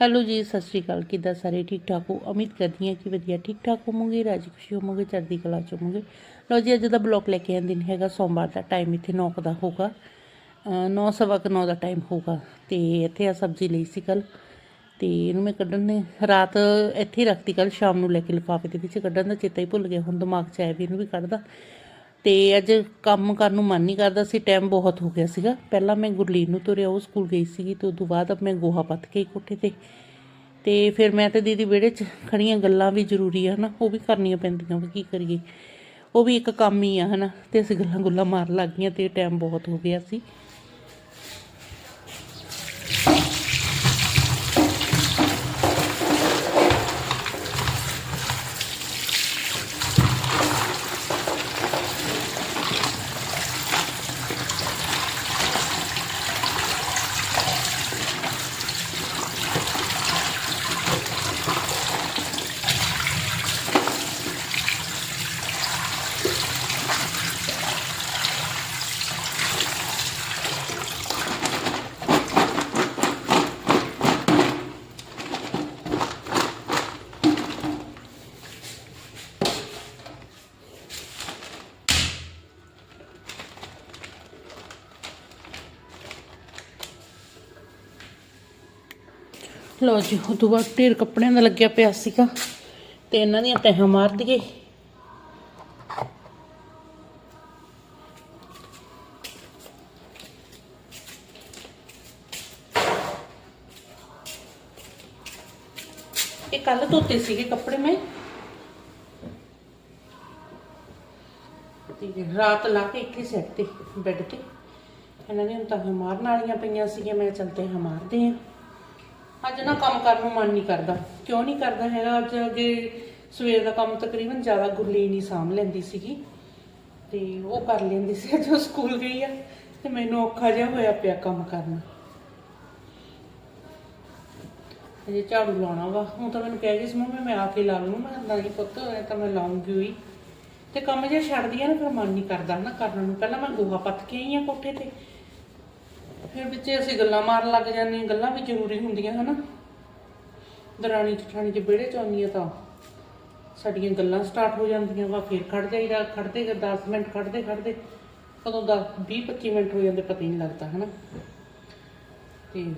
Hello ਜੀ, ਸਤਿ ਸ਼੍ਰੀ ਅਕਾਲ। ਕਿੱਦਾਂ ਸਾਰੇ ਠੀਕ ਠਾਕ ਹੋ? ਉਮੀਦ ਕਰਦੀ ਹਾਂ ਕਿ ਵਧੀਆ ਠੀਕ ਠਾਕ ਹੋਵੋਗੇ, ਰਾਜੀ ਖੁਸ਼ੀ ਹੋਵੋਗੇ, ਚੜ੍ਹਦੀ ਕਲਾ ਚ ਹੋਵੋਗੇ। ਲਓ ਜੀ, ਅੱਜ ਦਾ ਬਲੌਗ ਲੈ ਕੇ ਆਏ ਦਿਨ ਹੈਗਾ ਸੋਮਵਾਰ ਦਾ ਟਾਈਮ ਇੱਥੇ 9 ਦਾ ਹੋਗਾ 9 ਸਵਾ ਕੁ ਨੌ ਦਾ ਟਾਈਮ ਹੋਗਾ ਤੇ ਇੱਥੇ ਆ ਸਬਜ਼ੀ ਲਈ ਸੀ ਕੱਲ ਤੇ ਇਹਨੂੰ ਮੈਂ ਕੱਢਣ ਨੇ, ਰਾਤ ਇੱਥੇ ਹੀ ਰੱਖਤੀ ਕੱਲ ਸ਼ਾਮ ਨੂੰ ਲੈ ਕੇ ਲਿਫਾਫੇ ਦੇ ਵਿੱਚ ਕੱਢਣ ਦਾ ਚੇਤਾ ਹੀ ਭੁੱਲ ਗਿਆ। ਹੁਣ ਦਿਮਾਗ 'ਚ ਆਇਆ ਵੀ ਇਹਨੂੰ ਵੀ ਕੱਢਦਾ। ਤੇ ਅੱਜ ਕੰਮ ਕਰਨ ਨੂੰ ਮਨ ਨਹੀਂ ਕਰਦਾ ਸੀ ਟਾਈਮ ਬਹੁਤ ਹੋ ਗਿਆ ਸੀਗਾ। ਪਹਿਲਾਂ ਮੈਂ ਗੁਰਲੀਨ ਨੂੰ ਤੁਰਿਆ, ਉਹ ਸਕੂਲ ਗਈ ਸੀਗੀ ਤੇ ਉਦੋਂ ਬਾਅਦ ਮੈਂ ਗੋਹਾ ਪੱਥ ਕੇ ਕੋਠੇ ਤੇ। ਤੇ ਫਿਰ ਮੈਂ ਤੇ ਦੀਦੀ ਵਿਹੜੇ 'ਚ ਖੜੀਆਂ ਗੱਲਾਂ ਵੀ ਜ਼ਰੂਰੀ ਆ ਹਨਾ, ਉਹ ਵੀ ਕਰਨੀਆਂ ਪੈਂਦੀਆਂ ਵੀ ਕੀ ਕਰੀਏ। ਉਹ ਵੀ ਇੱਕ ਕੰਮ ਹੀ ਆ ਹਨਾ, ਤੇ ਅਸੀਂ ਗੱਲਾਂ ਗੁੱਲਾਂ ਮਾਰਨ ਲੱਗ ਗਈਆਂ ਤੇ ਟਾਈਮ ਬਹੁਤ ਹੋ ਗਿਆ ਸੀ। ਲਓ ਜੀ ਉਹ ਤੋਂ ਬਾਅਦ ਢੇਰ ਕੱਪੜਿਆਂ ਦਾ ਲੱਗਿਆ ਪਿਆ ਸੀਗਾ ਤੇ ਇਹਨਾਂ ਦੀਆਂ ਤਹਾਂ ਮਾਰ ਦਈਏ। ਇਹ ਕੱਲ ਧੋਤੇ ਸੀਗੇ ਕੱਪੜੇ ਮੈਂ। ਤੇ ਰਾਤ ਲਾ ਕੇ ਇੱਥੇ ਸੈੱਟ ਤੇ, ਬੈੱਡ ਤੇ। ਇਹਨਾਂ ਦੀਆਂ ਤਹਾਂ ਮਾਰਨ ਵਾਲੀਆਂ ਪਈਆਂ ਸੀਗੀਆਂ, ਮੈਂ ਚਲਤੇ ਹਾਂ ਮਾਰਦੇ ਆ ਅੱਜ ਨਾ ਕੰਮ ਕਰਨ ਨੂੰ ਮਨ ਨਹੀਂ ਕਰਦਾ। ਕਿਉਂ ਨਹੀਂ ਕਰਦਾ ਹੈਗਾ? ਅੱਜ ਅੱਗੇ ਸਵੇਰ ਦਾ ਕੰਮ ਤਕਰੀਬਨ ਜ਼ਿਆਦਾ ਗੁਰਲੀਨ ਹੀ ਸਾਂਭ ਲੈਂਦੀ ਸੀਗੀ। ਤੇ ਉਹ ਕਰ ਲੈਂਦੀ ਸੀ, ਅੱਜ ਉਹ ਸਕੂਲ ਗਈ ਆ ਤੇ ਮੈਨੂੰ ਔਖਾ ਜਿਹਾ ਹੋਇਆ ਪਿਆ ਕੰਮ ਕਰਨਾ। ਅਜੇ ਝਾੜੂ ਲਾਉਣਾ ਵਾ। ਹੁਣ ਤਾਂ ਮੈਨੂੰ ਕਹਿ ਗਈ ਸੀ, ਮੰਮੀ, ਮੈਂ ਆ ਕੇ ਲਾ ਲੂੰ। ਮੈਂ ਕਿਹਾ, ਨਹੀਂ ਪੁੱਤ, ਇਹ ਤਾਂ ਮੈਂ ਲਾਉਂਗੀ ਹੋਈ ਤੇ ਕੰਮ ਜੇ ਛੱਡਦੀ ਆ ਨਾ, ਫਿਰ ਮਨ ਨਹੀਂ ਕਰਦਾ ਨਾ ਕਰਨ ਨੂੰ। ਪਹਿਲਾਂ ਮੈਂ ਗੋਹਾ ਪੱਥ ਕੇ ਆਈ ਆ ਕੋਠੇ ਤੇ। ਫਿਰ ਵਿੱਚੇ ਅਸੀਂ ਗੱਲਾਂ ਮਾਰਨ ਲੱਗ ਜਾਂਦੀਆਂ ਗੱਲਾਂ ਵੀ ਜ਼ਰੂਰੀ ਹੁੰਦੀਆਂ ਹਨਾ? ਦਰਾਣੀ ਜਠਾਣੀ ਚ ਵਿਹੜੇ ਚ ਆਉਂਦੀਆਂ ਤਾਂ ਸਾਡੀਆਂ ਗੱਲਾਂ ਸਟਾਰਟ ਹੋ ਜਾਂਦੀਆਂ ਵਾ ਫਿਰ ਖੜ ਜਾਈਦਾ ਖੜਦੇ 10 ਮਿੰਟ ਖੜਦੇ ਖੜਦੇ ਕਦੋਂ 10 20 25 ਮਿੰਟ ਹੋ ਜਾਂਦੇ ਪਤਾ ਹੀ ਨਹੀਂ ਲੱਗਦਾ ਹਨਾ? ਤੇ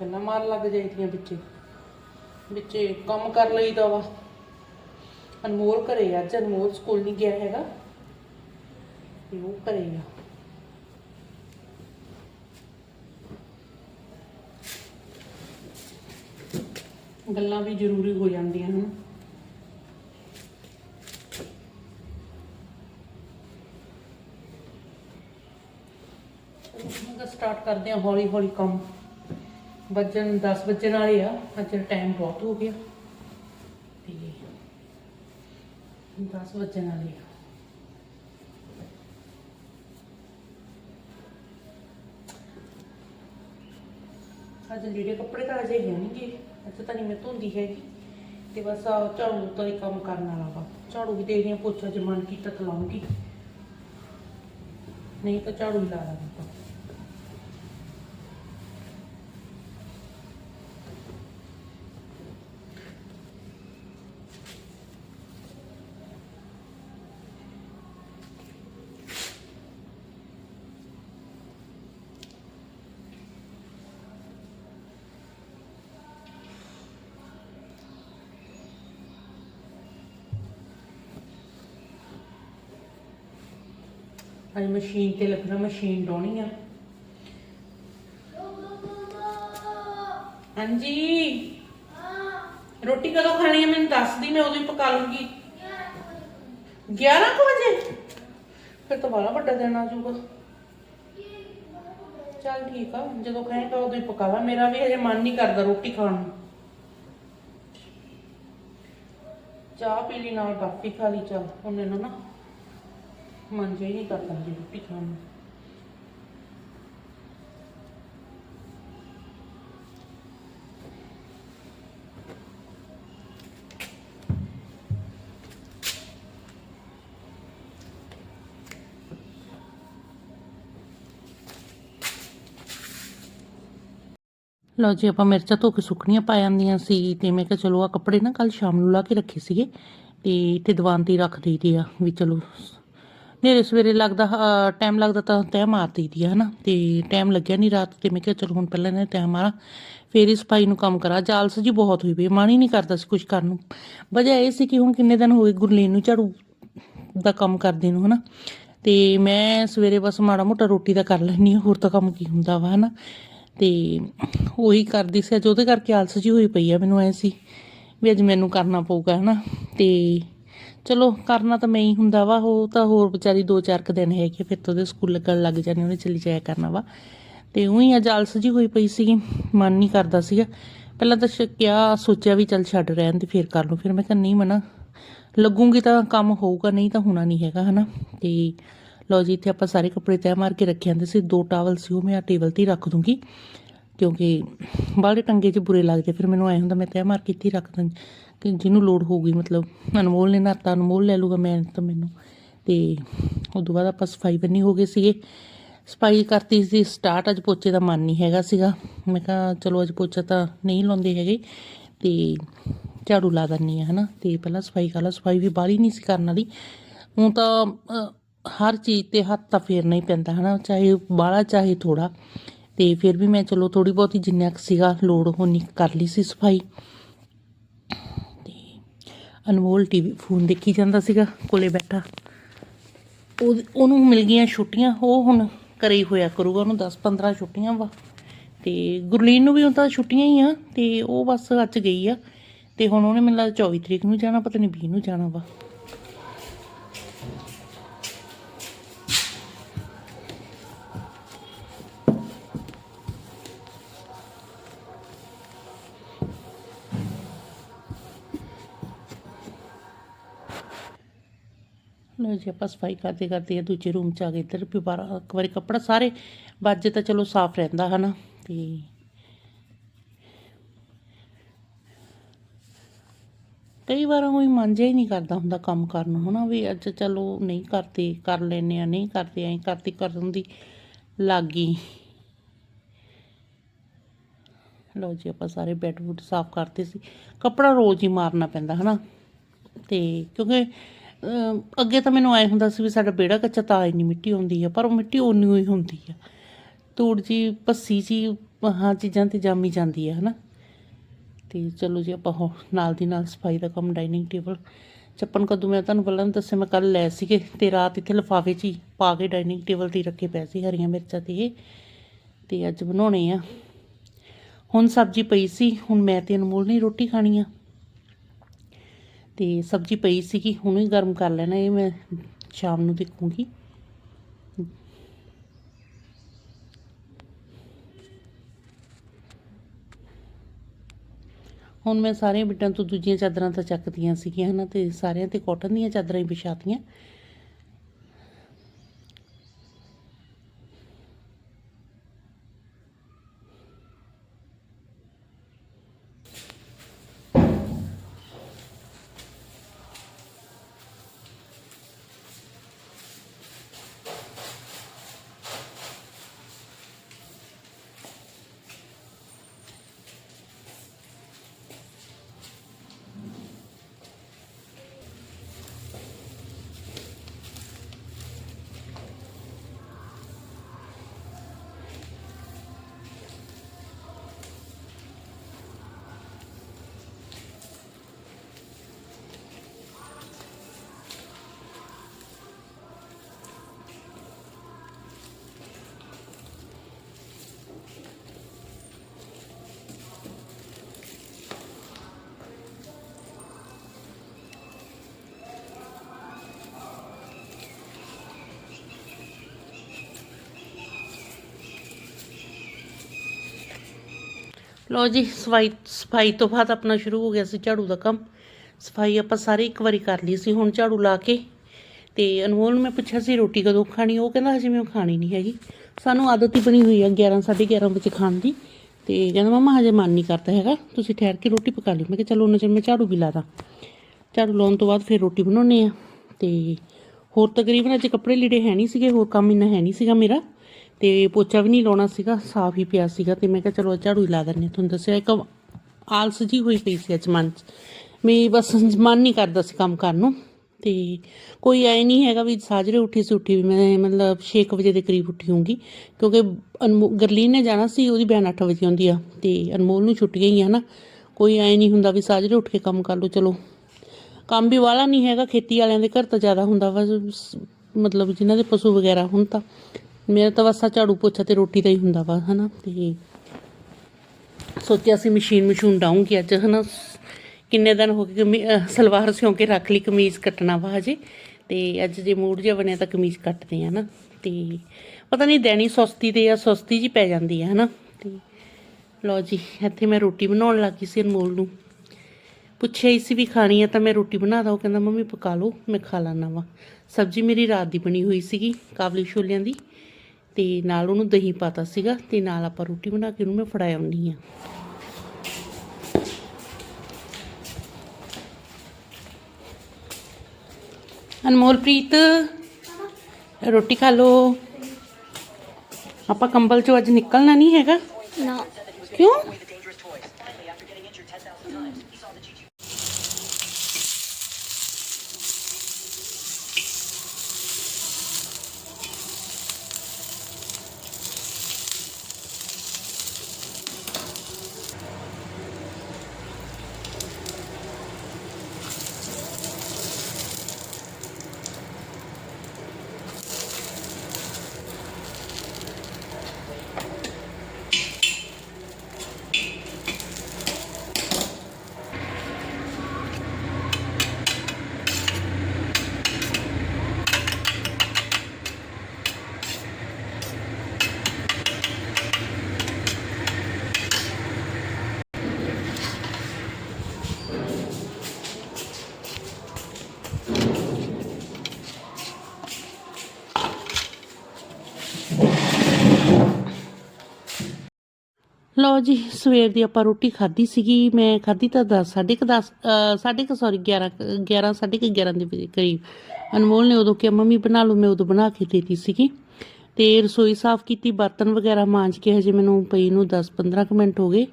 ਗੱਲਾਂ ਮਾਰਨ ਲੱਗ ਜਾਈਦੀਆਂ ਵਿੱਚੇ। ਵਿੱਚੇ ਕੰਮ ਕਰ ਲਈਦਾ ਵਾ। ਅਨਮੋਲ ਘਰੇ ਆ, ਅੱਜ ਅਨਮੋਲ ਸਕੂਲ ਨਹੀਂ ਗਿਆ ਹੈਗਾ। ਤੇ ਉਹ ਘਰੇ ਆ। ਗੱਲਾਂ ਵੀ ਜ਼ਰੂਰੀ ਹੋ ਜਾਂਦੀਆਂ ਹਨ। ਹੁਣ ਸਟਾਰਟ ਕਰਦੇ ਹਾਂ ਹੌਲੀ ਹੌਲੀ ਕੰਮ। ਵੱਜਣ 10 ਵਜੇ ਵਾਲੇ ਆ, ਅੱਜ ਟਾਈਮ ਬਹੁਤ ਹੋ ਗਿਆ। ਤੇ 10 ਵਜੇ ਵਾਲੇ ਆ। ਅੱਜ ਜਿਹੜੇ ਕੱਪੜੇ ਤਾਂ ਅਜੇ ਹੈ ਨਹੀਂਗੇ ਅੱਜ ਤਾਂ ਨਹੀਂ ਮੈਂ ਧੋਂਦੀ ਹੈਗੀ। ਤੇ ਬਸ ਆ ਝਾੜੂ ਤਾਂ ਹੀ ਕੰਮ ਕਰਨ ਵਾਲਾ ਵਾ। ਝਾੜੂ ਵੀ ਦੇਖਦੀ ਹਾਂ ਪੋਚਾ ਜੇ ਮਨ ਕੀਤਾ ਤਾਂ ਲਾਉਂਗੀ ਨਹੀਂ ਤਾਂ ਝਾੜੂ ਹੀ ਲਾ ਲਾਂਗੀ ਅੱਜ ਮਸ਼ੀਨ ਤੇ ਲੱਗਣਾ, ਮਸ਼ੀਨ ਡਾਉਣੀ ਆ। ਹਾਂਜੀ। ਰੋਟੀ ਕਦੋਂ ਖਾਣੀ ਹੈ ਮੈਨੂੰ ਦੱਸਦੀ, ਮੈਂ ਉਦੋਂ ਹੀ ਪਕਾ ਲੂੰਗੀ। 11 ਵਜੇ? ਫਿਰ ਤਾਂ ਬੜਾ ਵੱਡਾ ਦਿਨ ਆ ਜਾਊਗਾ। ਚੱਲ ਠੀਕ ਆ, ਜਦੋਂ ਖਾਏਗਾ ਉਦੋਂ ਹੀ ਪਕਾ ਮੇਰਾ ਵੀ ਹਜੇ ਮਨ ਨਹੀਂ ਕਰਦਾ ਰੋਟੀ ਖਾਣ ਨੂੰ। ਚਾਹ ਪੀ ਲਈ ਨਾਲ ਬਾਕੀ ਖਾ ਲਈ, ਚੱਲ ਉਹਨੇ ਨਾ ਮਨ ਜਿਹਾ ਨਹੀਂ ਕਰਦਾ ਜੀ ਰੋਟੀ ਖਾਣ ਨੂੰ। ਲਓ ਜੀ, ਆਪਾਂ ਮਿਰਚਾਂ ਧੋ ਕੇ ਸੁੱਕਣੀਆਂ ਪਾ ਜਾਂਦੀਆਂ ਸੀ ਤੇ ਮੈਂ ਕਿਹਾ ਚਲੋ ਆ ਕੱਪੜੇ ਨਾ ਕੱਲ ਸ਼ਾਮ ਨੂੰ ਲਾ ਕੇ ਰੱਖੇ ਸੀਗੇ ਤੇ ਇੱਥੇ ਦੀਵਾਨ ਤੇ ਹੀ ਰੱਖ ਦਈਦੇ ਆ ਵੀ ਚਲੋ ਨੇਰੇ ਸਵੇਰੇ ਲੱਗਦਾ ਟਾਈਮ ਲੱਗਦਾ ਤਾਂ ਤੈਅ ਮਾਰ ਦਈਦੀ ਆ, ਹਨਾ? ਤੇ ਟਾਈਮ ਲੱਗਿਆ ਨਹੀਂ ਰਾਤ ਤੇ, ਮੈਂ ਕਿਹਾ ਚਲੋ ਹੁਣ ਪਹਿਲਾਂ ਨੇ ਤੈਅ ਮਾਰਾਂ। ਫੇਰ ਹੀ ਸਫ਼ਾਈ ਨੂੰ ਕੰਮ ਕਰਾਂ। ਜਾਲਸ ਜੀ ਬਹੁਤ ਹੋਈ ਪਈ ਮਨ ਹੀ ਨਹੀਂ ਕਰਦਾ ਸੀ ਕੁਝ ਕਰਨ ਨੂੰ। ਵਜ੍ਹਾ ਇਹ ਸੀ ਕਿ ਹੁਣ ਕਿੰਨੇ ਦਿਨ ਹੋ ਗਏ ਗੁਰਲੀਨ ਨੂੰ ਝਾੜੂ ਦਾ ਕੰਮ ਕਰਦੇ ਨੂੰ, ਹਨਾ? ਤੇ ਮੈਂ ਸਵੇਰੇ ਬਸ ਮਾੜਾ ਮੋਟਾ ਰੋਟੀ ਦਾ ਕਰ ਲੈਣੀ ਹੋਰ ਤਾਂ ਕੰਮ ਕੀ ਹੁੰਦਾ ਵਾ, ਹਨਾ? ਤੇ ਉਹੀ ਕਰਦੀ ਸੀ, ਅੱਜ ਉਹਦੇ ਕਰਕੇ ਆਲਸ ਜੀ ਹੋਈ ਪਈ ਆ, ਮੈਨੂੰ ਐ ਸੀ ਵੀ ਅੱਜ ਮੈਨੂੰ ਕਰਨਾ ਪਊਗਾ, ਹਨਾ? ਤੇ ਚਲੋ, ਕਰਨਾ ਤਾਂ ਮੈਂ ਹੀ ਹੁੰਦਾ ਵਾ, ਉਹ ਤਾਂ ਹੋਰ ਵਿਚਾਰੀ ਦੋ ਚਾਰ ਕੁ ਦਿਨ ਹੈਗੇ ਫਿਰ ਤਾਂ ਉਹਦੇ ਸਕੂਲ ਲੱਗਣ ਲੱਗ ਜਾਣੇ, ਉਹਨੇ ਚਲੀ ਜਾਇਆ ਕਰਨਾ ਵਾ। ਤੇ ਉਹੀ ਅੱਜ ਆਲਸ ਜੀ ਹੋਈ ਪਈ ਸੀਗੀ, ਮਨ ਨਹੀਂ ਕਰਦਾ ਸੀਗਾ। ਪਹਿਲਾਂ ਤਾਂ ਸ਼- ਕਿਹਾ, ਸੋਚਿਆ ਵੀ ਚੱਲ ਛੱਡ ਰਹਿਣ ਤੇ ਫਿਰ ਕਰ ਲਓ, ਫਿਰ ਮੈਂ ਕਿਹਾ, ਨਹੀਂ ਮਨਾ, ਲੱਗੂਗੀ ਤਾਂ ਕੰਮ ਹੋਊਗਾ, ਨਹੀਂ ਤਾਂ ਹੋਣਾ ਨਹੀਂ ਹੈਗਾ, ਹਨਾ। ਤੇ ਲਓ ਜੀ, ਇੱਥੇ ਆਪਾਂ ਸਾਰੇ ਕੱਪੜੇ ਤੈਅ ਮਾਰ ਕੇ ਰੱਖੇ ਹੁੰਦੇ ਸੀ ਦੋ ਟਾਵਲ ਸੀ ਉਹ, ਮੈਂ ਆ ਟੇਬਲ ਤੇ ਹੀ ਰੱਖ ਦੂੰਗੀ। ਕਿਉਂਕਿ ਬਾਹਲੇ ਟੰਗੇ 'ਚ ਬੁਰੇ ਲੱਗਦੇ, ਫਿਰ ਮੈਨੂੰ ਐ ਹੁੰਦਾ ਮੈਂ ਤੈਅ ਮਾਰ ਕੇ ਇੱਥੇ ਹੀ ਰੱਖ ਦਾਂ ਕਿ ਜਿਹਨੂੰ ਲੋੜ ਹੋਊਗੀ, ਮਤਲਬ ਅਨਮੋਲ ਨੇ ਨਾਤਾ ਅਨਮੋਲ ਲੈ ਲੂਗਾ ਮੈਂ ਤਾਂ ਮੈਨੂੰ। ਤੇ ਉਦੋਂ ਬਾਅਦ ਆਪਾਂ ਸਫ਼ਾਈ ਬੰਨੀ ਹੋ ਗਏ ਸੀਗੇ। ਸਫ਼ਾਈ ਕਰਤੀ ਸੀ ਸਟਾਰਟ ਅੱਜ ਪੋਚੇ ਦਾ ਮਨ ਨਹੀਂ ਹੈਗਾ ਸੀਗਾ। ਮੈਂ ਕਿਹਾ ਚਲੋ ਅੱਜ ਪੋਚਾ ਤਾਂ ਨਹੀਂ ਲਾਉਂਦੇ ਹੈਗੇ, ਤੇ ਝਾੜੂ ਲਾ ਦਿੰਨੀ ਆ, ਹਨਾ। ਤੇ ਪਹਿਲਾਂ ਸਫ਼ਾਈ ਕਰ ਲਾ, ਸਫ਼ਾਈ ਵੀ ਬਾਹਲੀ ਨਹੀਂ ਸੀ ਕਰਨ ਵਾਲੀ। ਹੁਣ ਤਾਂ ਹਰ ਚੀਜ਼ ਤੇ ਹੱਥ ਤਾਂ ਫੇਰਨਾ ਹੀ ਪੈਂਦਾ, ਹਨਾ। ਚਾਹੇ ਬਾਹਲਾ, ਚਾਹੇ ਥੋੜਾ ਤੇ ਫਿਰ ਵੀ ਮੈਂ ਚਲੋ ਥੋੜੀ ਬਹੁਤੀ ਜਿੰਨਾ ਕੁ ਸੀਗਾ ਲੋੜ ਹੋਣੀ ਕਰ ਲਈ ਸੀ ਸਫ਼ਾਈ। ਤੇ ਅਨਮੋਲ ਟੀਵੀ ਫੋਨ ਦੇਖੀ ਜਾਂਦਾ ਸੀਗਾ, ਕੋਲੇ ਬੈਠਾ। ਉਹ ਉਹਨੂੰ ਮਿਲ ਗਈਆਂ ਛੁੱਟੀਆਂ, ਉਹ ਹੁਣ ਘਰੇ ਹੀ ਹੋਇਆ ਕਰੂਗਾ, ਉਹਨੂੰ 10 15 ਛੁੱਟੀਆਂ ਵਾ। ਤੇ ਗੁਰਲੀਨ ਨੂੰ ਵੀ ਹੁਣ ਤਾਂ ਛੁੱਟੀਆਂ ਹੀ ਆ, ਤੇ ਉਹ ਬਸ ਅੱਜ ਗਈ ਆ। ਤੇ ਹੁਣ ਉਹਨੇ ਮੈਨੂੰ ਲੱਗਦਾ 24 ਤਰੀਕ ਨੂੰ ਜਾਣਾ, ਪਤਾ ਨਹੀਂ 20 ਨੂੰ ਜਾਣਾ ਵਾ। ਲੋ ਜੀ, ਆਪਾਂ ਸਫ਼ਾਈ ਕਰਦੇ ਕਰਦੇ ਆ ਦੂਜੇ ਰੂਮ ਚ ਆ ਗਏ ਇੱਧਰ, ਵੀ ਬਾਹਰ ਇੱਕ ਵਾਰੀ ਕੱਪੜਾ ਸਾਰੇ ਵੱਜ ਤਾਂ ਚਲੋ ਸਾਫ਼ ਰਹਿੰਦਾ, ਹਨਾ? ਤੇ ਕਈ ਵਾਰ ਉਹੀ ਮਨ ਹੀ ਨਹੀਂ ਕਰਦਾ ਹੁੰਦਾ ਕੰਮ ਕਰਨ ਨੂੰ, ਹਨਾ? ਵੀ ਅੱਜ ਚਲੋ ਨਹੀਂ ਕਰਦੇ, ਕਰ ਲੈਨੇ ਆ ਨਹੀਂ ਕਰਦੇ, ਐਂ ਕਰਦੀ, ਕਰਨ ਦੀ ਲੱਗੀ ਲਓ ਜੀ, ਆਪਾਂ ਸਾਰੇ ਬੈੱਡ ਬੁੱਡ ਸਾਫ਼ ਕਰਦੇ ਸੀ। ਕੱਪੜਾ ਰੋਜ਼ ਹੀ ਮਾਰਨਾ ਪੈਂਦਾ, ਹਨਾ? ਤੇ ਕਿਉਂਕਿ ਅੱਗੇ ਤਾਂ ਮੈਨੂੰ ਐ ਹੁੰਦਾ ਸੀ ਵੀ ਸਾਡਾ ਬੇੜਾ ਕੱਚਾ ਤਾਂ ਇੰਨੀ ਮਿੱਟੀ ਆਉਂਦੀ ਆ, ਪਰ ਉਹ ਮਿੱਟੀ ਉਨੀ ਹੀ ਹੁੰਦੀ ਆ। ਧੂੜ ਜੀ ਪੱਸੀ ਜੀ, ਹਾਂ, ਚੀਜ਼ਾਂ ਤੇ ਜਾਮੀ ਜਾਂਦੀ ਆ, ਹਨਾ। ਤੇ ਚਲੋ ਜੀ, ਆਪਾਂ ਹੋ ਨਾਲ ਦੀ ਨਾਲ ਸਫ਼ਾਈ ਦਾ ਕੰਮ, ਡਾਈਨਿੰਗ ਟੇਬਲ, ਚੱਪਣ ਕਦੋਂ ਮੈਂ ਤੁਹਾਨੂੰ ਪਹਿਲਾਂ ਦੱਸਿਆ ਮੈਂ ਕੱਲ ਲੈ ਸੀਗੇ ਤੇ ਰਾਤ ਇੱਥੇ ਲਿਫਾਫੇ 'ਚ ਹੀ ਪਾ ਕੇ ਡਾਈਨਿੰਗ ਟੇਬਲ ਤੇ ਹੀ ਰੱਖੇ ਪਏ ਸੀ, ਹਰੀਆਂ ਮਿਰਚਾਂ ਤੇ ਇਹ। ਤੇ ਅੱਜ ਬਣਾਉਣੇ ਆ। ਹੁਣ ਸਬਜ਼ੀ ਪਈ ਸੀ, ਹੁਣ ਮੈਂ ਤੇ ਅਨਮੋਲ ਨੇ ਰੋਟੀ ਖਾਣੀ ਆ। ਤੇ ਸਬਜ਼ੀ ਪਈ ਸੀਗੀ, ਹੁਣ ਹੀ ਗਰਮ ਕਰ ਲੈਣਾ, ਇਹ ਮੈਂ ਸ਼ਾਮ ਨੂੰ ਦੇਖੂੰਗੀ। ਹੁਣ ਮੈਂ ਸਾਰੀਆਂ ਬਿੱਟਾਂ ਤੋਂ ਦੂਜੀਆਂ ਚਾਦਰਾਂ ਤਾਂ ਚੱਕਦੀਆਂ ਸੀਗੀਆਂ ਹਨਾ, ਤੇ ਸਾਰਿਆਂ ਤੇ ਕਾਟਨ ਦੀਆਂ ਚਾਦਰਾਂ ਹੀ ਵਿਛਾਤੀਆਂ। ਲਓ ਜੀ, ਸਫ਼ਾਈ ਸਫ਼ਾਈ ਤੋਂ ਬਾਅਦ ਆਪਣਾ ਸ਼ੁਰੂ ਹੋ ਗਿਆ ਸੀ ਝਾੜੂ ਦਾ ਕੰਮ। ਸਫ਼ਾਈ ਆਪਾਂ ਸਾਰੇ ਇੱਕ ਵਾਰੀ ਕਰ ਲਈ ਸੀ, ਹੁਣ ਝਾੜੂ ਲਾ ਕੇ। ਤੇ ਅਨਮੋਲ ਨੂੰ ਮੈਂ ਪੁੱਛਿਆ ਸੀ ਰੋਟੀ ਕਦੋਂ ਖਾਣੀ, ਉਹ ਕਹਿੰਦਾ ਹਜੇ ਮੈਂ ਖਾਣੀ ਨਹੀਂ ਹੈਗੀ। ਸਾਨੂੰ ਆਦਤ ਹੀ ਬਣੀ ਹੋਈ ਆ 11 11:30 ਵਜੇ ਖਾਣ ਦੀ। ਤੇ ਕਹਿੰਦਾ, ਮਮਾ, ਹਜੇ ਮਨ ਨਹੀਂ ਕਰਦਾ ਹੈਗਾ। ਤੁਸੀਂ ਠਹਿਰ ਕੇ ਰੋਟੀ ਪਕਾ ਲਿਓ। ਮੈਂ ਕਿਹਾ, ਚਲੋ, ਉਹਨਾਂ ਚਿਰ ਮੈਂ ਝਾੜੂ ਵੀ ਲਾ ਦਾਂ। ਝਾੜੂ ਲਾਉਣ ਤੋਂ ਬਾਅਦ ਫਿਰ ਰੋਟੀ ਬਣਾਉਣੇ ਆ ਤੇ ਹੋਰ ਤਕਰੀਬਨ ਅੱਜ ਕੱਪੜੇ ਲੀੜੇ ਹੈ ਨਹੀਂ ਸੀਗੇ, ਹੋਰ ਕੰਮ ਇੰਨਾ ਹੈ ਨਹੀਂ ਸੀਗਾ ਮੇਰਾ। ਤੇ ਪੋਚਾ ਵੀ ਨਹੀਂ ਲਾਉਣਾ ਸੀਗਾ, ਸਾਫ਼ ਹੀ ਪਿਆ ਸੀਗਾ ਤੇ ਮੈਂ ਕਿਹਾ ਚਲੋ ਝਾੜੂ ਹੀ ਲਾ ਦਿੰਨੇ ਤੁਹਾਨੂੰ ਦੱਸਿਆ ਇੱਕ ਆਲਸ ਜੀ ਹੋਈ ਪਈ ਸੀ ਅੱਜ ਮਨ 'ਚ। ਮੇਰੀ ਬਸ ਮਨ ਨਹੀਂ ਕਰਦਾ ਸੀ ਕੰਮ ਕਰਨ ਨੂੰ ਤੇ ਕੋਈ ਐ ਨਹੀਂ ਹੈਗਾ ਵੀ ਸਾਜਰੇ ਉੱਠੀ ਸੀ ਉੱਠੀ ਵੀ ਮੈਂ ਮਤਲਬ 6 ਵਜੇ ਦੇ ਕਰੀਬ ਉੱਠੀ ਹੋਊਂਗੀ, ਕਿਉਂਕਿ ਅਨਮੋ ਗਰਲੀਨ ਨੇ ਜਾਣਾ ਸੀ, ਉਹਦੀ ਬੈਨ 8 ਵਜੇ ਆਉਂਦੀ ਆ ਤੇ ਅਨਮੋਲ ਨੂੰ ਛੁੱਟੀਆਂ ਹੀ ਆ ਨਾ, ਕੋਈ ਐ ਨਹੀਂ ਹੁੰਦਾ ਵੀ ਸਾਜਰੇ ਉੱਠ ਕੇ ਕੰਮ ਕਰ ਲਓ, ਚਲੋ। ਕੰਮ ਵੀ ਵਾਲਾ ਨਹੀਂ ਹੈਗਾ, ਖੇਤੀ ਵਾਲਿਆਂ ਦੇ ਘਰ ਤਾਂ ਜ਼ਿਆਦਾ ਹੁੰਦਾ ਵਾ ਮਤਲਬ ਜਿਨ੍ਹਾਂ ਦੇ ਪਸ਼ੂ ਵਗੈਰਾ ਹੁਣ ਤਾਂ। ਮੇਰਾ ਤਾਂ ਵਸਾ ਝਾੜੂ ਪੋਚਾ ਤੇ ਰੋਟੀ ਦਾ ਹੀ ਹੁੰਦਾ ਵਾ, ਹਨਾ? ਤੇ ਸੋਚਿਆ ਸੀ ਮਸ਼ੀਨ ਮਸ਼ੂਨ ਡਾਉਂਗੀ ਅੱਜ, ਹਨਾ? ਕਿੰਨੇ ਦਿਨ ਹੋ ਗਏ ਕਮੀ- ਸਲਵਾਰ ਸਿਉਂ ਕੇ ਰੱਖ ਲਈ, ਕਮੀਜ਼ ਕੱਟਣਾ ਵਾ ਹਜੇ। ਤੇ ਅੱਜ ਜੇ ਮੂਡ ਜਿਹਾ ਬਣਿਆ ਤਾਂ ਕਮੀਜ਼ ਕੱਟਦੇ ਆ ਨਾ ਤੇ ਪਤਾ ਨਹੀਂ ਦੇਣੀ ਸੁਸਤੀ ਤੇ ਆ ਸੁਸਤੀ ਜੀ ਪੈ ਜਾਂਦੀ ਆ, ਹਨਾ? ਤੇ ਲਓ ਜੀ, ਇੱਥੇ ਮੈਂ ਰੋਟੀ ਬਣਾਉਣ ਲੱਗੀ ਸੀ ਅਨਮੋਲ ਨੂੰ। ਪੁੱਛਿਆ ਹੀ ਸੀ ਵੀ ਖਾਣੀ ਆ ਤਾਂ ਮੈਂ ਰੋਟੀ ਬਣਾ ਦਾਂ, ਉਹ ਕਹਿੰਦਾ, ਮੰਮੀ, ਪਕਾ ਲਓ, ਮੈਂ ਖਾ ਲੈਣਾ ਵਾ। ਸਬਜ਼ੀ ਮੇਰੀ ਰਾਤ ਦੀ ਬਣੀ ਹੋਈ ਸੀਗੀ, ਕਾਬਲੀ ਛੋਲਿਆਂ ਦੀ। ਤੇ ਨਾਲ ਉਹਨੂੰ ਦਹੀਂ ਪਾਤਾ ਸੀਗਾ ਤੇ ਨਾਲ ਆਪਾਂ ਰੋਟੀ ਬਣਾ ਕੇ ਉਹਨੂੰ ਮੈਂ ਫੜਾ ਆਉਣੀ ਆ ਅਨਮੋਲਪ੍ਰੀਤ ਰੋਟੀ ਖਾ ਲਓ। ਆਪਾਂ ਕੰਬਲ ਚੋਂ ਅੱਜ ਨਿਕਲਣਾ ਨਹੀਂ ਹੈਗਾ? ਨਾ। ਕਿਉਂ? ਲਓ ਜੀ, ਸਵੇਰ ਦੀ ਆਪਾਂ ਰੋਟੀ ਖਾਧੀ ਸੀਗੀ, ਮੈਂ ਖਾਧੀ ਤਾਂ 10 ਸਾਢੇ ਕੁ 10 ਸਾਢੇ ਕੁ ਸੌਰੀ 11 ਕੁ- 11 ਸਾਢੇ ਕੁ 11 ਦੇ ਕਰੀਬ। ਅਨਮੋਲ ਨੇ ਉਦੋਂ ਕਿਹਾ, ਮੰਮੀ, ਬਣਾ ਲਓ। ਮੈਂ ਉਦੋਂ ਬਣਾ ਕੇ ਦੇਤੀ ਸੀਗੀ। ਤੇ ਰਸੋਈ ਸਾਫ਼ ਕੀਤੀ, ਬਰਤਨ ਵਗੈਰਾ ਮਾਂਜ ਕੇ ਹਜੇ ਮੈਨੂੰ ਪਈ ਨੂੰ 10 15 ਕੁ ਮਿੰਟ ਹੋ ਗਏ।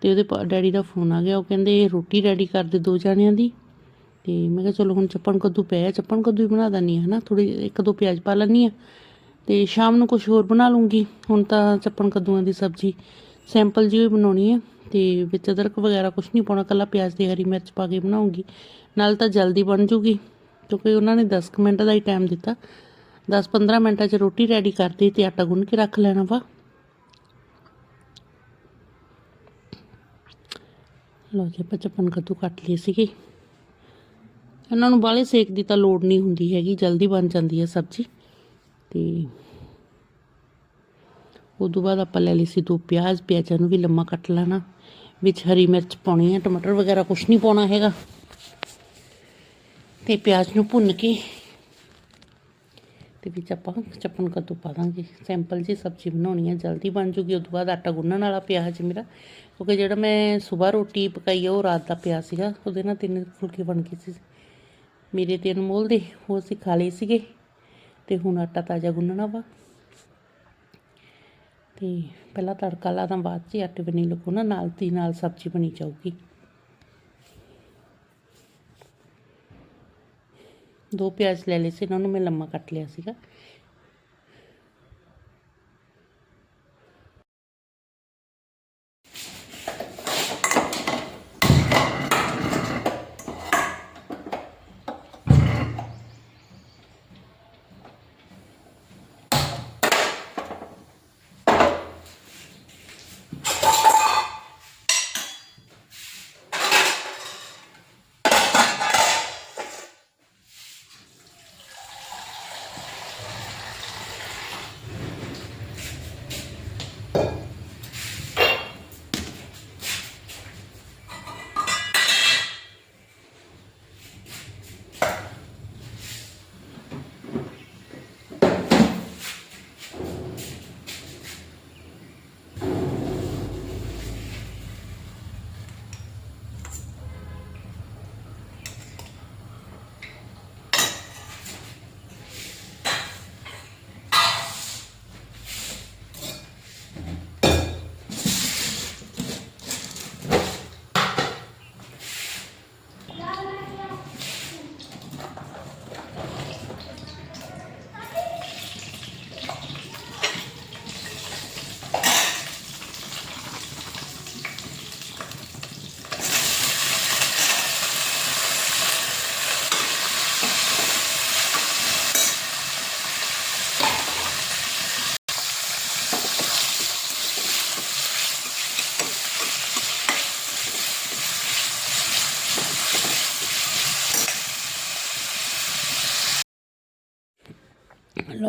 ਤੇ ਉਹਦੇ ਪਾ- ਡੈਡੀ ਦਾ ਫੋਨ ਆ ਗਿਆ। ਉਹ ਕਹਿੰਦੇ, ਰੋਟੀ ਰੈਡੀ ਕਰ ਦੇ ਦੋ ਜਾਣਿਆਂ ਦੀ। ਤੇ ਮੈਂ ਕਿਹਾ, ਚਲੋ, ਹੁਣ ਚੱਪਣ ਕੱਦੂ ਪਿਆ ਚੱਪਣ ਕੱਦੂ ਹੀ ਬਣਾ ਦਨੀ ਹੈ ਨਾ ਥੋੜੀ ਇੱਕ ਦੋ ਪਿਆਜ਼ ਪਾ ਲੈਣੀ ਆ ਤੇ ਸ਼ਾਮ ਨੂੰ ਕੁਝ ਹੋਰ ਬਣਾ ਲੂੰਗੀ ਹੁਣ ਤਾਂ ਚੱਪਣ ਕੱਦੂਆਂ ਦੀ ਸਬਜ਼ੀ ਸਿੰਪਲ ਜਿਹੀ ਬਣਾਉਣੀ ਹੈ ਤੇ ਵਿੱਚ ਅਦਰਕ ਵਗੈਰਾ ਕੁਝ ਨਹੀਂ ਪਾਉਣਾ ਕੱਲਾ ਪਿਆਜ਼ ਤੇ ਹਰੀ ਮਿਰਚ ਪਾ ਕੇ ਬਣਾਉਂਗੀ। ਨਾਲ ਤਾਂ ਜਲਦੀ ਬਣ ਜੂਗੀ, ਕਿਉਂਕਿ ਉਹਨਾਂ ਨੇ 10 ਕੁ ਮਿੰਟ ਦਾ ਹੀ ਟਾਈਮ ਦਿੱਤਾ। 10-15 ਮਿੰਟਾਂ 'ਚ ਰੋਟੀ ਰੈਡੀ ਕਰਤੀ ਤੇ ਆਟਾ ਗੁੰਨ ਕੇ ਰੱਖ ਲੈਣਾ ਵਾ। ਲਓ ਜੀ, ਆਪਾਂ ਚੱਪਨ ਕੱਦੂ ਕੱਟ ਲਏ ਸੀਗੇ। ਇਹਨਾਂ ਨੂੰ ਬਾਹਲੇ ਸੇਕ ਦੀ ਤਾਂ ਲੋੜ ਨਹੀਂ ਹੁੰਦੀ ਹੈਗੀ, ਜਲਦੀ ਬਣ ਜਾਂਦੀ ਹੈ ਸਬਜ਼ੀ। ਤੇ ਉਦੋਂ ਬਾਅਦ ਆਪਾਂ ਲੈ ਲਈ ਸੀ ਦੋ ਪਿਆਜ਼, ਪਿਆਜ਼ਾਂ ਨੂੰ ਵੀ ਲੰਮਾ ਕੱਟ ਲੈਣਾ। ਵਿੱਚ ਹਰੀ ਮਿਰਚ ਪਾਉਣੀ ਹੈ ਟਮਾਟਰ ਵਗੈਰਾ ਕੁਝ ਨਹੀਂ ਪਾਉਣਾ ਹੈਗਾ। ਤੇ ਪਿਆਜ਼ ਨੂੰ ਭੁੰਨ ਕੇ ਤੇ ਵਿੱਚ ਆਪਾਂ ਚੱਪਣ ਕੱਦੂ ਪਾ ਦਾਂਗੇ। ਸਿੰਪਲ ਜੀ ਸਬਜ਼ੀ ਬਣਾਉਣੀ ਹੈ ਜਲਦੀ ਬਣ ਜੂਗੀ। ਉਦੋਂ ਬਾਅਦ ਆਟਾ ਗੁੰਨਣ ਵਾਲਾ ਪਿਆ ਅੱਜ ਮੇਰਾ। ਕਿਉਂਕਿ ਜਿਹੜਾ ਮੈਂ ਸਵੇਰ ਰੋਟੀ ਪਕਾਈ ਆ, ਉਹ ਰਾਤ ਦਾ ਪਿਆ ਸੀਗਾ। ਉਹਦੇ ਨਾਲ ਤਿੰਨ ਫੁਲਕੇ ਬਣ ਗਏ ਸੀ। ਮੇਰੇ ਤੇ ਅਨਮੋਲ ਦੇ, ਉਹ ਅਸੀਂ ਖਾ ਲਏ ਸੀਗੇ। ਤੇ ਹੁਣ ਆਟਾ ਤਾਜ਼ਾ ਗੁੰਨਣਾ ਵਾ। ਤੇ ਪਹਿਲਾਂ ਤੜਕਾ ਲਾ ਦਾਂ, ਬਾਅਦ 'ਚ ਆਟੇ ਬਣੀ ਲੱਗੂ ਨਾ, ਨਾਲ ਦੀ ਨਾਲ ਸਬਜ਼ੀ ਬਣੀ ਜਾਊਗੀ। ਦੋ ਪਿਆਜ਼ ਲੈ ਲਏ ਸੀ, ਇਹਨਾਂ ਨੂੰ ਮੈਂ ਲੰਮਾ ਕੱਟ ਲਿਆ ਸੀਗਾ।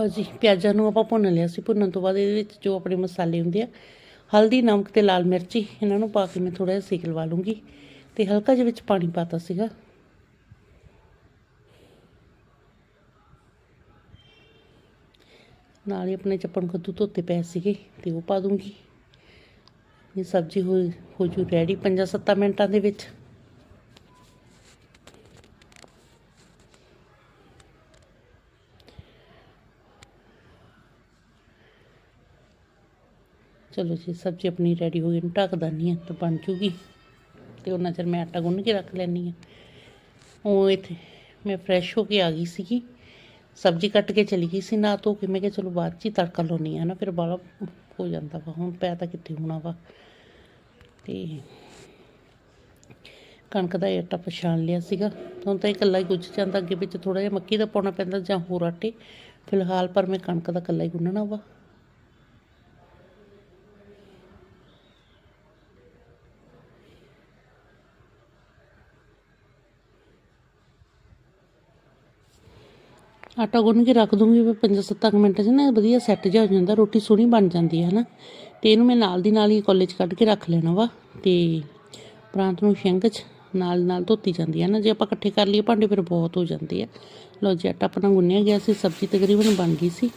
ਲਓ ਜੀ, ਪਿਆਜ਼ਾਂ ਨੂੰ ਆਪਾਂ ਭੁੰਨ ਲਿਆ ਸੀ। ਭੁੰਨਣ ਤੋਂ ਬਾਅਦ ਇਹਦੇ ਵਿੱਚ ਜੋ ਆਪਣੇ ਮਸਾਲੇ ਹੁੰਦੇ ਆ, ਹਲਦੀ, ਨਮਕ ਤੇ ਲਾਲ ਮਿਰਚੀ, ਇਹਨਾਂ ਨੂੰ ਪਾ ਕੇ ਮੈਂ ਥੋੜਾ ਜਿਹਾ ਸੇਕ ਲਵਾ ਲੂੰਗੀ ਤੇ ਹਲਕਾ ਜਿਹਾ ਵਿੱਚ ਪਾਣੀ ਪਾਤਾ ਸੀਗਾ। ਨਾਲ ਹੀ ਆਪਣੇ ਚੱਪਣ ਕੱਦੂ ਧੋਤੇ ਪਏ ਸੀਗੇ ਤੇ ਉਹ ਪਾ ਦੂੰਗੀ। ਇਹ ਸਬਜ਼ੀ ਹੋ ਹੋ ਜੂ ਰੈਡੀ 5-7 ਮਿੰਟਾਂ ਦੇ ਵਿੱਚ। ਚਲੋ ਜੀ, ਸਬਜ਼ੀ ਆਪਣੀ ਰੈਡੀ ਹੋ ਗਈ ਨੂੰ ਢੱਕ ਦਿੰਦੀ ਹਾਂ, ਤਾਂ ਬਣ ਜੂਗੀ। ਤੇ ਉਹਨਾਂ ਚਿਰ ਮੈਂ ਆਟਾ ਗੁੰਨ ਕੇ ਰੱਖ ਲੈਣੀ ਆ ਉਹ ਇੱਥੇ, ਮੈਂ ਫਰੈਸ਼ ਹੋ ਕੇ ਆ ਗਈ ਸੀਗੀ। ਸਬਜ਼ੀ ਕੱਟ ਕੇ ਚਲੀ ਗਈ ਸੀ, ਨਾ ਧੋ ਕੇ। ਮੈਂ ਕਿਹਾ ਚਲੋ ਬਾਅਦ 'ਚ ਹੀ ਤੜਕਾ ਲਾਉਣੀ ਆ ਨਾ, ਫਿਰ ਬਾਲਾ ਹੋ ਜਾਂਦਾ ਵਾ। ਹੁਣ ਪੈ ਤਾਂ ਕਿੱਥੇ ਹੋਣਾ ਵਾ। ਤੇ ਕਣਕ ਦਾ ਇਹ ਆਟਾ ਪਛਾਣ ਲਿਆ ਸੀਗਾ। ਹੁਣ ਤਾਂ ਇਹ ਇਕੱਲਾ ਹੀ ਗੁੱਝ ਜਾਂਦਾ, ਅੱਗੇ ਵਿੱਚ ਥੋੜਾ ਜਿਹਾ ਮੱਕੀ ਦਾ ਪਾਉਣਾ ਪੈਂਦਾ ਜਾਂ ਹੋਰ ਆਟੇ। ਫਿਲਹਾਲ ਪਰ ਮੈਂ ਕਣਕ ਦਾ ਇਕੱਲਾ ਹੀ ਗੁੰਨਣਾ ਵਾ। ਆਟਾ ਗੁੰਨ ਕੇ ਰੱਖ ਦੂੰਗੀ, ਫਿਰ 5-7 ਮਿੰਟ 'ਚ ਨਾ ਵਧੀਆ ਸੈੱਟ ਜਿਹਾ ਹੋ ਜਾਂਦਾ, ਰੋਟੀ ਸੋਹਣੀ ਬਣ ਜਾਂਦੀ ਹੈ ਹਨਾ ਤੇ ਇਹਨੂੰ ਮੈਂ ਨਾਲ ਦੀ ਨਾਲ ਹੀ ਕਾਲਜ ਕੱਢ ਕੇ ਰੱਖ ਲੈਣਾ ਵਾ ਤੇ ਪ੍ਰਾਂਤ ਨੂੰ ਸ਼ਿੰਗ 'ਚ ਨਾਲ ਨਾਲ ਧੋਤੀ ਜਾਂਦੀ ਹੈ ਨਾ। ਜੇ ਆਪਾਂ ਇਕੱਠੇ ਕਰ ਲਈਏ, ਭਾਂਡੇ ਫਿਰ ਬਹੁਤ ਹੋ ਜਾਂਦੇ ਆ। ਲਓ ਜੀ, ਆਟਾ ਆਪਣਾ ਗੁੰਨਿਆ ਗਿਆ ਸੀ, ਸਬਜ਼ੀ ਤਕਰੀਬਨ ਬਣ ਗਈ ਸੀ।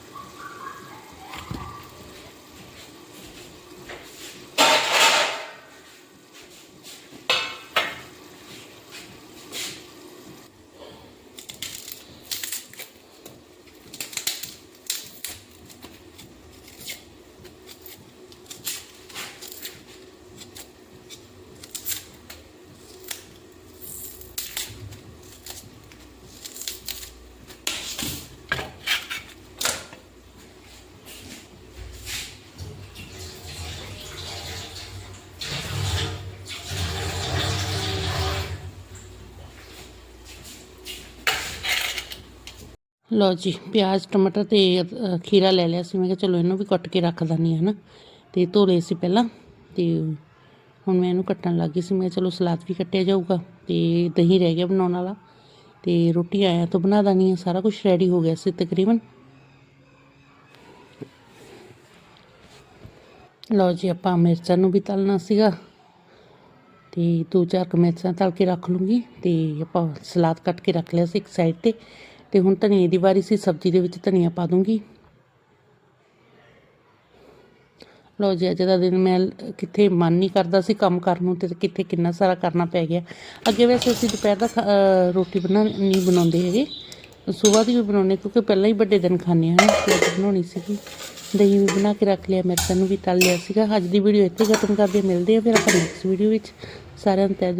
ਲਓ ਜੀ, ਪਿਆਜ਼, ਟਮਾਟਰ ਤੇ ਖੀਰਾ ਲੈ ਲਿਆ ਸੀ। ਮੈਂ ਕਿਹਾ ਚਲੋ ਇਹਨੂੰ ਵੀ ਕੱਟ ਕੇ ਰੱਖ ਦਿੰਦੀ ਹਾਂ ਨਾ। ਤੇ ਧੋ ਲਏ ਸੀ ਪਹਿਲਾਂ, ਤੇ ਹੁਣ ਮੈਂ ਇਹਨੂੰ ਕੱਟਣ ਲੱਗ ਗਈ ਸੀ। ਮੈਂ ਕਿਹਾ ਚਲੋ ਸਲਾਦ ਵੀ ਕੱਟਿਆ ਜਾਊਗਾ, ਤੇ ਦਹੀਂ ਰਹਿ ਗਿਆ ਬਣਾਉਣ ਵਾਲਾ। ਤੇ ਰੋਟੀ ਆਇਆ ਤੋਂ ਬਣਾ ਦਾਨੀ ਹੈ, ਸਾਰਾ ਕੁਝ ਰੈਡੀ ਹੋ ਗਿਆ ਸੀ ਤਕਰੀਬਨ। ਲਓ ਜੀ, ਆਪਾਂ ਮਿਰਚਾਂ ਨੂੰ ਵੀ ਤਲਣਾ ਸੀਗਾ। ਤੇ ਦੋ ਚਾਰ ਕੁ ਮਿਰਚਾਂ ਤਲ ਕੇ ਰੱਖ ਲੂੰਗੀ, ਤੇ ਆਪਾਂ ਸਲਾਦ ਕੱਟ ਕੇ ਰੱਖ ਲਿਆ ਸੀ ਇੱਕ ਸਾਈਡ ਤੇ। ਤੇ ਹੁਣ ਧਨੀਏ ਦੀ ਵਾਰੀ ਸੀ, ਸਬਜ਼ੀ ਦੇ ਵਿੱਚ ਧਨੀਆ ਪਾ ਦੂੰਗੀ। ਲਓ ਜੀ, ਅੱਜ ਦਾ ਦਿਨ ਮੈਂ ਕਿੱਥੇ ਮਨ ਨਹੀਂ ਕਰਦਾ ਸੀ ਕੰਮ ਕਰਨ ਨੂੰ ਤੇ ਕਿੱਥੇ ਕਿੰਨਾ ਸਾਰਾ ਕਰਨਾ ਪੈ ਗਿਆ। ਅੱਗੇ ਵੈਸੇ ਅਸੀਂ ਦੁਪਹਿਰ ਦਾ ਖਾ- ਰੋਟੀ ਬਣਾ, ਨਹੀਂ ਬਣਾਉਂਦੇ ਹੈਗੇ। ਸਵੇਰ ਦੀ ਵੀ ਬਣਾਉਂਦੇ ਕਿਉਂਕਿ ਪਹਿਲਾਂ ਹੀ ਵੱਡੇ ਦਿਨ ਖਾਂਦੇ ਹਾਂ ਨਾ ਬਣਾਉਣੀ ਸੀਗੀ। ਦਹੀਂ ਵੀ ਬਣਾ ਕੇ ਰੱਖ ਲਿਆ, ਮਿਰਚਾਂ ਨੂੰ ਵੀ ਤਲ ਲਿਆ ਸੀਗਾ। ਅੱਜ ਦੀ ਵੀਡੀਓ ਇੱਥੇ ਖਤਮ ਕਰਦੇ ਮਿਲਦੇ ਆ ਫਿਰ ਆਪਾਂ ਨੈਕਸਟ ਵੀਡੀਓ ਵਿੱਚ। ਸਾਰਿਆਂ ਨੂੰ ਤਹਿ